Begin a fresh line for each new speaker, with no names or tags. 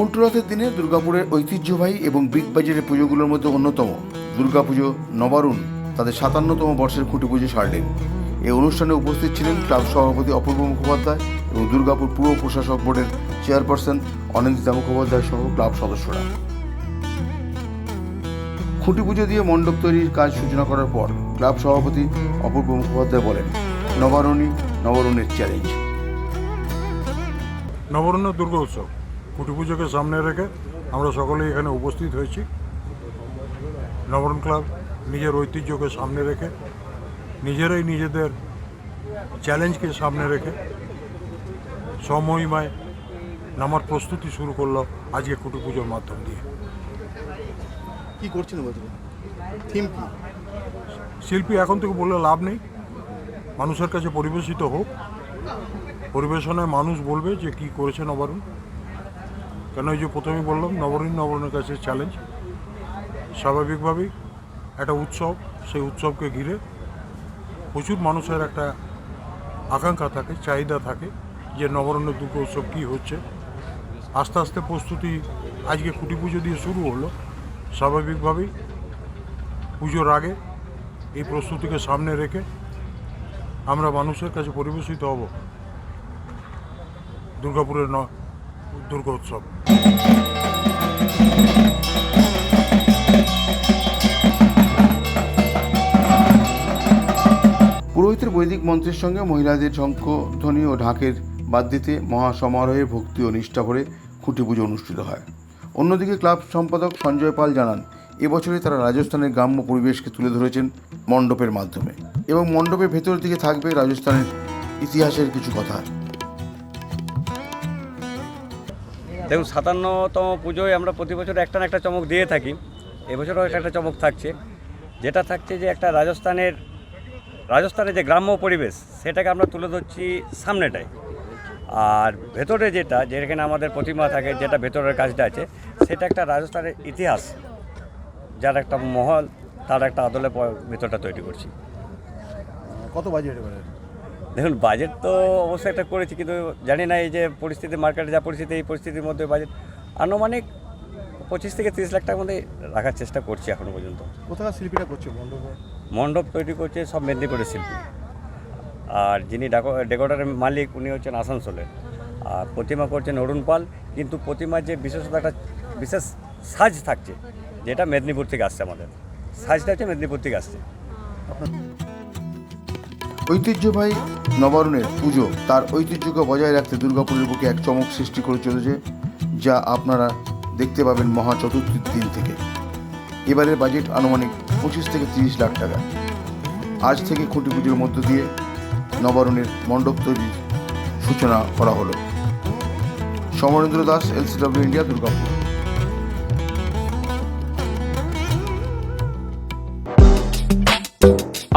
উল্টোরথের দিনে দুর্গাপুরের ঐতিহ্যবাহী এবং বিগ বাজারের পুজোগুলোর মধ্যে অন্যতম। দুর্গাপুজো, নবারুণ, তাদের সাতান্নতম বর্ষের খুঁটি পুজো সারলেন। এই অনুষ্ঠানে উপস্থিত ছিলেন ক্লাব সভাপতি অপূর্ব মুখোপাধ্যায় এবং দুর্গাপুর পুর প্রশাসক বোর্ডের চেয়ারপারসন অনিন্দিতা মুখোপাধ্যায় সহ ক্লাব সদস্যরা। খুঁটি পুজো দিয়ে মণ্ডপ তৈরির কাজ সূচনা করার পর ক্লাব সভাপতি অপূর্ব মুখোপাধ্যায় বলেন নবারণী নবরণের চ্যালেঞ্জ
নবরণ্য দুর্গা উৎসব কুটি পুজোকে সামনে রেখে আমরা সকলেই এখানে উপস্থিত হয়েছি। নবরণ ক্লাব নিজের ঐতিহ্যকে সামনে রেখে নিজেরাই নিজেদের চ্যালেঞ্জকে সামনে রেখে সমহিমায় নামার প্রস্তুতি শুরু করল আজকে কুটি পুজোর মাধ্যম দিয়ে।
কি করছেন থিম কি?
শিল্পী এখন থেকে বললে লাভ নেই। মানুষের কাছে পরিবেশিত হোক। পরিবেশনায় মানুষ বলবে যে কি করেছে নবারুণ কেন ওই যে প্রথমেই বললাম নবরীণ নবরণের কাছে চ্যালেঞ্জ স্বাভাবিকভাবেই একটা উৎসব, সেই উৎসবকে ঘিরে প্রচুর মানুষের একটা আকাঙ্ক্ষা থাকে, চাহিদা থাকে যে নবরণ্য দুর্গা উৎসব কী হচ্ছে। আস্তে আস্তে প্রস্তুতি আজকে খুঁটি পুজো দিয়ে শুরু হলো। স্বাভাবিকভাবেই পুজোর আগে এই প্রস্তুতিকে সামনে রেখে আমরা মানুষের কাছে পরিবেশিত হব দুর্গাপুরের ন দুর্গা উৎসব
পুরোহিতের বৈদিক মন্ত্রের সঙ্গে মহিলাদের শঙ্খধ্বনি ও ঢাকের বাদ দিতে মহাসমারোহে ভক্তি ও নিষ্ঠা করে খুঁটি পুজো অনুষ্ঠিত হয়। অন্যদিকে ক্লাব সম্পাদক সঞ্জয় পাল জানান এবছরে তারা রাজস্থানের গ্রাম্য পরিবেশকে তুলে ধরেছেন মণ্ডপের মাধ্যমে এবং মণ্ডপের ভেতর দিকে থাকবে রাজস্থানের ইতিহাসের কিছু কথা।
দেখুন, সাতান্নতম পুজোয় আমরা প্রতি বছর একটা না একটা চমক দিয়ে থাকি। এবছরও একটা একটা চমক থাকছে। যেটা থাকছে যে একটা রাজস্থানের রাজস্থানের যে গ্রাম্য পরিবেশ, সেটাকে আমরা তুলে ধরছি সামনেটায় আর ভেতরে যেটা, যেখানে আমাদের প্রতিমা থাকে, যেটা ভেতরের কাজটা আছে, সেটা একটা রাজস্থানের ইতিহাস। যার একটা মহল, তার একটা আদলে ভেতরটা তৈরি করছি।
কত বাজেট
দেখুন বাজেট তো অবশ্যই একটা করেছি কিন্তু জানি না এই যে পরিস্থিতি মার্কেটে যা পরিস্থিতি এই পরিস্থিতির মধ্যে বাজেট আনুমানিক পঁচিশ থেকে তিরিশ লাখ টাকার মধ্যে রাখার চেষ্টা করছি এখনও পর্যন্ত।
কোথাকার শিল্পীরা করছে মণ্ডপে?
মণ্ডপ তৈরি করছে সব মেদিনীপুরের শিল্পী। আর যিনি ডাকো- ডেকোরেটরের মালিক উনি হচ্ছেন আসানসোলের। আর প্রতিমা করছেন অরুণ পাল কিন্তু প্রতিমার যে বিশেষত একটা বিশেষ সাজ থাকছে যেটা মেদিনীপুর থেকে আসছে আমাদের। সাজটা হচ্ছে মেদিনীপুর থেকে আসছে।
ঐতিহ্যবাহী নবারুণের পুজো তার ঐতিহ্যকে বজায় রাখতে দুর্গাপুরের বুকে এক চমক সৃষ্টি করে চলেছে, যা আপনারা দেখতে পাবেন মহা চতুর্থীর দিন থেকে। এবারের বাজেট আনুমানিক পঁচিশ থেকে তিরিশ লাখ টাকা। আজ থেকে খুঁটি পুজোর মধ্য দিয়ে নবারুণের মণ্ডপ তৈরির সূচনা করা হলো। Samarendra Das LCW India Durgapur.